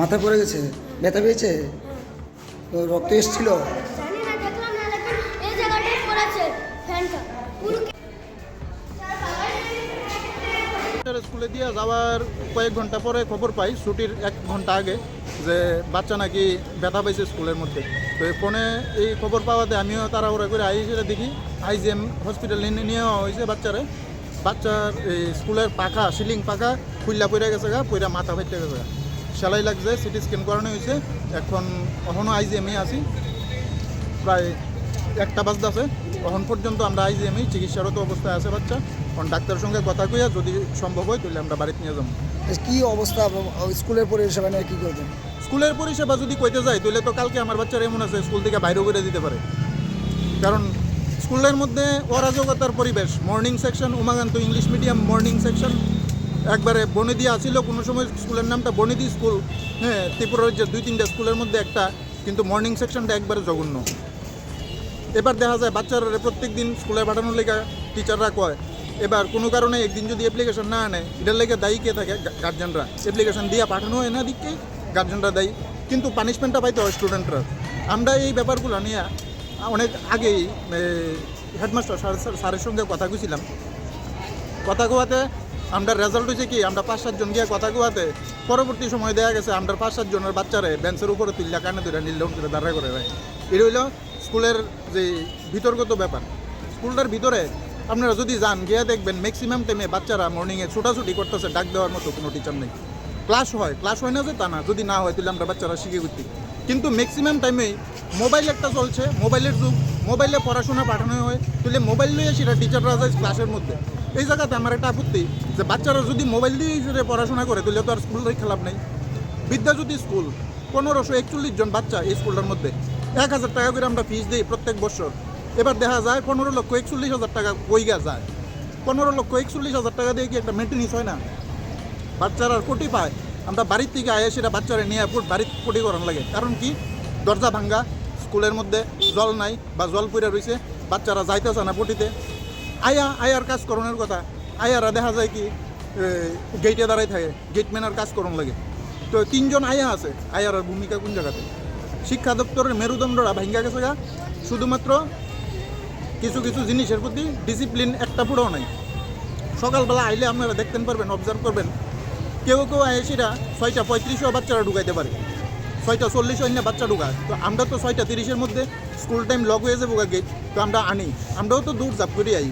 মাথা পড়ে গেছে, ব্যথা পেয়েছে? রক্ত এসেছিল? স্কুলে দিয়ে যাওয়ার কয়েক ঘণ্টা পরে খবর পাই, ছুটির এক ঘণ্টা আগে, যে বাচ্চা নাকি ব্যথা পাইছে স্কুলের মধ্যে। তো এই ফোনে এই খবর পাওয়াতে আমিও তাড়াহুড়া করে আই সেটা দেখি আইজিএম হসপিটালে নিয়ে হয়েছে বাচ্চারে। বাচ্চার এই স্কুলের পাখা, সিলিং পাখা খুললা পড়ে গেছে গা, পইরা মাথা ফেটে গেছে গা। সেলাই লাগছে সিটি স্ক্যান করানো হয়েছে। এখন এখনও আইজিএমে আছি। প্রায় একটা বাজতে আছে। তখন পর্যন্ত আমরা আইজিএমই চিকিৎসারত অবস্থায় আছে বাচ্চা। কারণ ডাক্তারের সঙ্গে কথা কইয়া যদি সম্ভব হয় তাহলে আমরা বাড়িতে নিয়ে যাব। কি অবস্থা? স্কুলের পরিষেবা নিয়ে কী করবেন? স্কুলের পরিষেবা যদি কইতে যাই তাহলে তো কালকে আমার বাচ্চার এমন আছে স্কুল থেকে বাইরেও করে দিতে পারে। কারণ স্কুলের মধ্যে অরাজকতার পরিবেশ morning section Umakanta English medium morning section একবারে বনেদি আছিল কোনো সময় স্কুলের নামটা বনেদি স্কুল হ্যাঁ ত্রিপুরার যে দুই তিনটা স্কুলের মধ্যে একটা, কিন্তু মর্নিং সেকশনটা একবারে জঘন্য। এবার দেখা যায় বাচ্চারা প্রত্যেক দিন স্কুলে পাঠানোর লেগে টিচাররা কয়, এবার কোনো কারণে একদিন যদি অ্যাপ্লিকেশন না আনে, এটার লেগে দায়ী কে থাকে? গার্জেনরা অ্যাপ্লিকেশন দিয়ে পাঠানো হয় না দিককে গার্জেনরা দায়ী। কিন্তু পানিশমেন্টটা পাইতে হয় স্টুডেন্টরা আমরা এই ব্যাপারগুলো নিয়ে অনেক আগেই হেডমাস্টার স্যারের সঙ্গে কথা কইছিলাম। কথা কোয়াতে আমরা রেজাল্ট হয়েছে কি? আমরা পাঁচ সাতজন গিয়ে কথা কোয়াতে পরবর্তী সময় দেখা গেছে আমরা পাঁচ সাতজনের বাচ্চারে বেঞ্চের উপরে তুললা কানে ধরে নীল করে দাঁড়া করে ভাই এটা হইল স্কুলের যে বিতর্কত ব্যাপার। স্কুলটার ভিতরে আপনারা যদি যান, গিয়ে দেখবেন ম্যাক্সিমাম টাইমে বাচ্চারা মর্নিংয়ে ছোটাছুটি করতেছে, ডাক দেওয়ার মতো কোনো টিচার নেই। ক্লাস হয় ক্লাস হয় না যে তা না। যদি না হয়, তাহলে আমরা বাচ্চারা শিখে করতে কিন্তু ম্যাক্সিমাম টাইমেই মোবাইল একটা চলছে মোবাইলের যুগ। মোবাইলে পড়াশোনা পাঠানো হয়, তাহলে মোবাইল লইয়ে সেটা টিচাররা যায় ক্লাসের মধ্যে। এই জায়গাতে আমার একটা আপত্তি যে বাচ্চারা যদি মোবাইল দিয়ে পড়াশোনা করে, তাহলে তো আর স্কুল থেকে খেলাপ নেই। বিদ্যাজ্যোতি স্কুল পনেরোশো একচল্লিশ জন বাচ্চা এই স্কুলটার মধ্যে, এক হাজার টাকা করে আমরা ফিস দিই প্রত্যেক বছর। এবার দেখা যায় পনেরো লক্ষ একচল্লিশ হাজার টাকা বইগা যায়। পনেরো লক্ষ একচল্লিশ হাজার টাকা দিয়ে কি একটা মেনটেন্স হয় না? বাচ্চারা কোটি পায়। আমরা বাড়ির থেকে আয়ে সেটা বাচ্চারা নিয়ে পুরো বাড়ির কোটি করানো লাগে। কারণ কি? দরজা ভাঙ্গা স্কুলের মধ্যে জল নাই বা জল পড়ে রয়েছে বাচ্চারা যাইতেছে না পটিতে। আয়া, আয়ার কাজ করণের কথা। আয়ারা দেখা যায় কি গেটে দাঁড়াই থাকে গেটম্যানের কাজ করণ লাগে। তো তিনজন আয়া আছে আয়ার ভূমিকা কোন জায়গাতে শিক্ষা দপ্তরের মেরুদণ্ডরা ভাঙ্গা গেছে গা শুধুমাত্র কিছু কিছু জিনিসের প্রতি ডিসিপ্লিন একটা পুরো নাই। সকালবেলা আইলে আপনারা দেখতে পারবেন অবজার্ভ করবেন। কেউ কেউ আইসিরা ছয়টা পঁয়ত্রিশও বাচ্চারা ঢুকাইতে পারে। ছয়টা চল্লিশ অন্য বাচ্চা ঢুকায়। তো আমরা তো ছয়টা তিরিশের মধ্যে স্কুল টাইম লগ হয়ে যাব গেট তো আমরা আনি। আমরাও তো দূর জাপ করে আই।